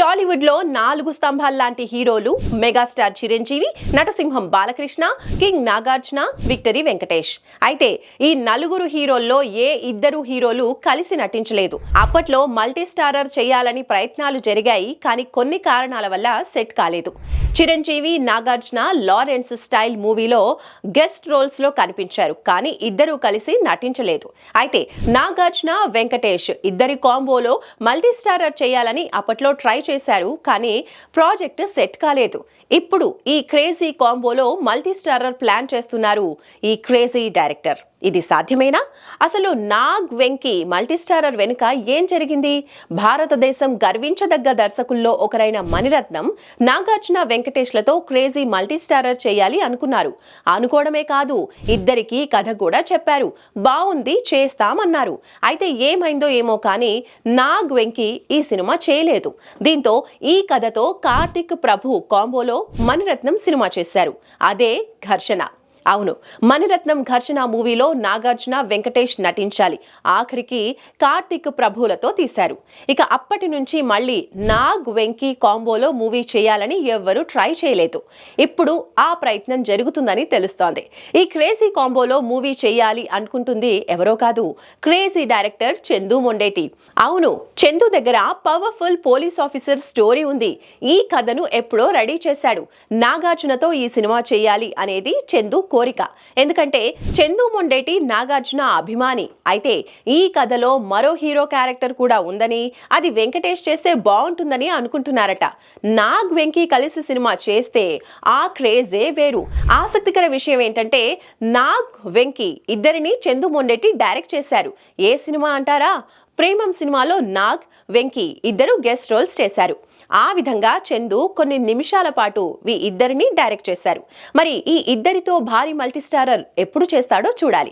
టాలీవుడ్లో నాలుగు స్తంభాల లాంటి హీరోలు మెగాస్టార్ చిరంజీవి నటసింహం బాలకృష్ణ కింగ్ నాగార్జున విక్టరీ వెంకటేష్. అయితే ఈ నలుగురు హీరోల్లో ఏ ఇద్దరు హీరోలు కలిసి నటించలేదు. అప్పట్లో మల్టీ స్టారర్ చేయాలని ప్రయత్నాలు జరిగాయి కానీ కొన్ని కారణాల వల్ల సెట్ కాలేదు. చిరంజీవి నాగార్జున లారెన్స్ స్టైల్ మూవీలో గెస్ట్ రోల్స్లో కనిపించారు కానీ ఇద్దరూ కలిసి నటించలేదు. అయితే నాగార్జున వెంకటేష్ ఇద్దరి కాంబోలో మల్టీ స్టారర్ చేయాలని అప్పట్లో ట్రై చేశారు కానీ ప్రాజెక్ట్ సెట్ కాలేదు. ఇప్పుడు ఈ క్రేజీ కాంబోలో మల్టీ స్టారర్ ప్లాన్ చేస్తున్నారు ఈ క్రేజీ డైరెక్టర్. ఇది సాధ్యమేనా? అసలు నాగ్ వెంకీ మల్టీస్టారర్ వెనుక ఏం జరిగింది? భారతదేశం గర్వించదగ్గ దర్శకుల్లో ఒకరైన మణిరత్నం నాగార్జున వెంకటేష్లతో క్రేజీ మల్టీస్టారర్ చేయాలి అనుకున్నారు. అనుకోవడమే కాదు ఇద్దరికి కథ కూడా చెప్పారు. బాగుంది చేస్తామన్నారు. అయితే ఏమైందో ఏమో కానీ నాగ్ వెంకీ ఈ సినిమా చేయలేదు. దీంతో ఈ కథతో కార్తిక్ ప్రభు కాంబోలో మణిరత్నం సినిమా చేశారు. అదే ఘర్షణ. అవును మణిరత్నం ఘర్షణ మూవీలో నాగార్జున వెంకటేష్ నటించాలి. ఆఖరికి కార్తిక్ ప్రభువులతో తీశారు. ఇక అప్పటి నుంచి మళ్ళీ నాగ్ వెంకీ కాంబోలో మూవీ చేయాలని ఎవ్వరూ ట్రై చేయలేదు. ఇప్పుడు ఆ ప్రయత్నం జరుగుతుందని తెలుస్తోంది. ఈ క్రేజీ కాంబోలో మూవీ చేయాలి అనుకుంటుంది ఎవరో కాదు క్రేజీ డైరెక్టర్ చందు మొండేటి. అవును చందు దగ్గర పవర్ఫుల్ పోలీస్ ఆఫీసర్ స్టోరీ ఉంది. ఈ కథను ఎప్పుడో రెడీ చేశాడు. నాగార్జునతో ఈ సినిమా చేయాలి అనేది చందు కోరిక. ఎందుకంటే చందు మొండేటి నాగార్జున అభిమాని. అయితే ఈ కథలో మరో హీరో క్యారెక్టర్ కూడా ఉందని అది వెంకటేష్ చేస్తే బాగుంటుందని అనుకుంటున్నారట. నాగ్ వెంకీ కలిసి సినిమా చేస్తే ఆ క్రేజే వేరు. ఆసక్తికర విషయం ఏంటంటే నాగ్ వెంకీ ఇద్దరిని చందు మొండేటి డైరెక్ట్ చేశారు. ఏ సినిమా అంటారా? ప్రేమం సినిమాలో నాగ్ వెంకీ ఇద్దరు గెస్ట్ రోల్స్ చేశారు. ఆ విధంగా చందు కొన్ని నిమిషాల పాటు వీ ఇద్దరిని డైరెక్ట్ చేశారు. మరి ఈ ఇద్దరితో భారీ మల్టీస్టారర్ ఎప్పుడు చేస్తాడో చూడాలి.